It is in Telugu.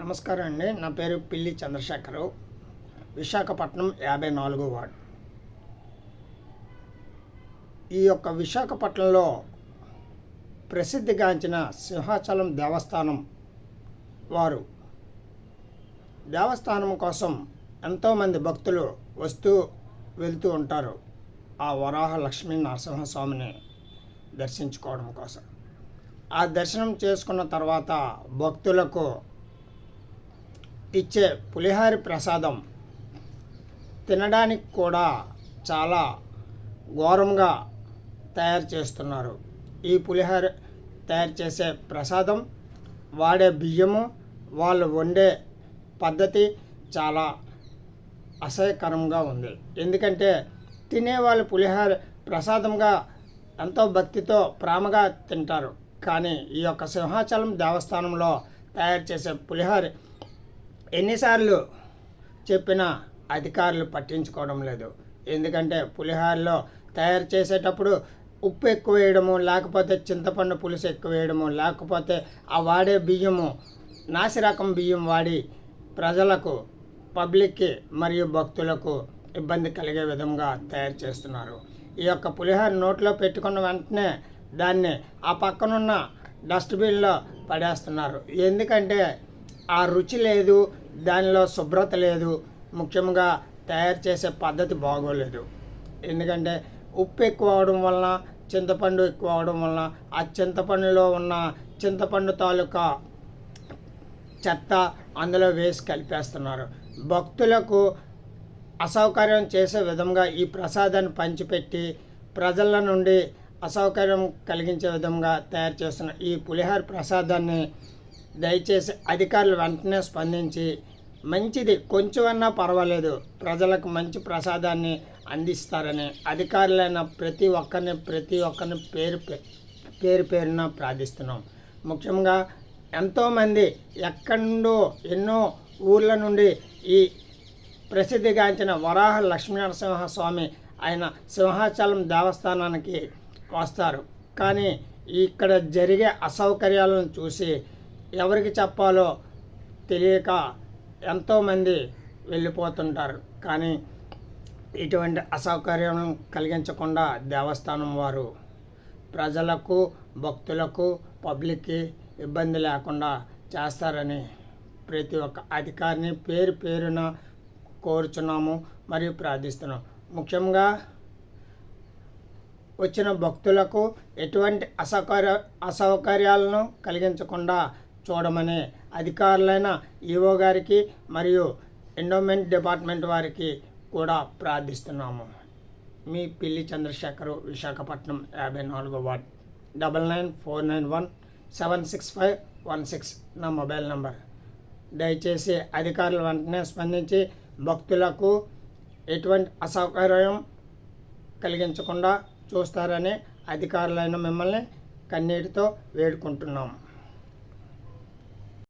నమస్కారం అండి. నా పేరు పిల్లి చంద్రశేఖరు. విశాఖపట్నం యాభై నాలుగో వార్డు. ఈ యొక్క విశాఖపట్నంలో ప్రసిద్ధిగాంచిన సింహాచలం దేవస్థానం వారు. దేవస్థానం కోసం ఎంతోమంది భక్తులు వస్తూ వెళ్తూ ఉంటారు. ఆ వరాహ లక్ష్మీ నరసింహస్వామిని దర్శించుకోవడం కోసం. ఆ దర్శనం చేసుకున్న తర్వాత భక్తులకు ఇచ్చే పులిహారి ప్రసాదం తినడానికి కూడా చాలా ఘోరంగా తయారు చేస్తున్నారు. ఈ పులిహార తయారు చేసే ప్రసాదం వాడే బియ్యము వాళ్ళు వండే పద్ధతి చాలా అసహ్యకరంగా ఉంది. ఎందుకంటే తినేవాళ్ళు పులిహార ప్రసాదంగా ఎంతో భక్తితో ప్రేమగా తింటారు. కానీ ఈ యొక్క సింహాచలం దేవస్థానంలో తయారు చేసే పులిహారి ఎన్నిసార్లు చెప్పినా అధికారులు పట్టించుకోవడం లేదు. ఎందుకంటే పులిహారలో తయారు చేసేటప్పుడు ఉప్పు ఎక్కువ వేయడము లేకపోతే చింతపండు పులుసు ఎక్కువ వేయడము లేకపోతే ఆ వాడే బియ్యము నాసిరకం బియ్యం వాడి ప్రజలకు పబ్లిక్కి మరియు భక్తులకు ఇబ్బంది కలిగే విధంగా తయారు చేస్తున్నారు. ఈ యొక్క పులిహోర నోట్లో పెట్టుకున్న వెంటనే దాన్ని ఆ పక్కనున్న డస్ట్బిన్లో పడేస్తున్నారు. ఎందుకంటే ఆ రుచి లేదు దానిలో శుభ్రత లేదు. ముఖ్యంగా తయారు చేసే పద్ధతి బాగోలేదు. ఎందుకంటే ఉప్పు ఎక్కువ అవడం వలన చింతపండు ఎక్కువ అవడం వలన ఆ చింతపండులో ఉన్న చింతపండు తాలూకా చెత్త అందులో వేసి కలిపేస్తున్నారు. భక్తులకు అసౌకర్యం చేసే విధంగా ఈ ప్రసాదాన్ని పంచిపెట్టి ప్రజల నుండి అసౌకర్యం కలిగించే విధంగా తయారు చేస్తున్న ఈ పులిహార ప్రసాదాన్ని దయచేసి అధికారులు వెంటనే స్పందించి మంచిది. కొంచెం అన్నా పర్వాలేదు. ప్రజలకు మంచి ప్రసాదాన్ని అందిస్తారని అధికారులైన ప్రతి ఒక్కరిని ప్రతి ఒక్కరిని పేరు పే- పేరు పేరున ప్రార్థిస్తున్నాం. ముఖ్యంగా ఎంతోమంది ఎక్కడో ఎన్నో ఊర్ల నుండి ఈ ప్రసిద్ధిగాంచిన వరాహ లక్ష్మీనరసింహ స్వామి ఆయన సింహాచలం దేవస్థానానికి వస్తారు. కానీ ఇక్కడ జరిగే అసౌకర్యాలను చూసి ఎవరికి చెప్పాలో తెలియక ఎంతోమంది వెళ్ళిపోతుంటారు. కానీ ఇటువంటి అసౌకర్యం కలిగించకుండా దేవస్థానం వారు ప్రజలకు భక్తులకు పబ్లిక్కి ఇబ్బంది లేకుండా చేస్తారని ప్రతి ఒక్క అధికారిని పేరు పేరున కోరుచున్నాము మరియు ప్రార్థిస్తున్నాం ముఖ్యంగా వచ్చిన భక్తులకు ఎటువంటి అసౌకర్య అసౌకర్యాలను కలిగించకుండా చూడమని అధికారులైన ఈఓ గారికి మరియు ఎండోమెంట్ డిపార్ట్మెంట్ వారికి కూడా ప్రార్థిస్తున్నాము. మీ పిల్లి చంద్రశేఖర్ విశాఖపట్నం యాభై నాలుగో ward. Double nine four nine one seven six five one six నా మొబైల్ నంబర్. దయచేసి అధికారులు వెంటనే స్పందించి భక్తులకు ఎటువంటి అసౌకర్యం కలిగించకుండా చూస్తారని అధికారులైన మిమ్మల్ని కన్నీటితో వేడుకుంటున్నాము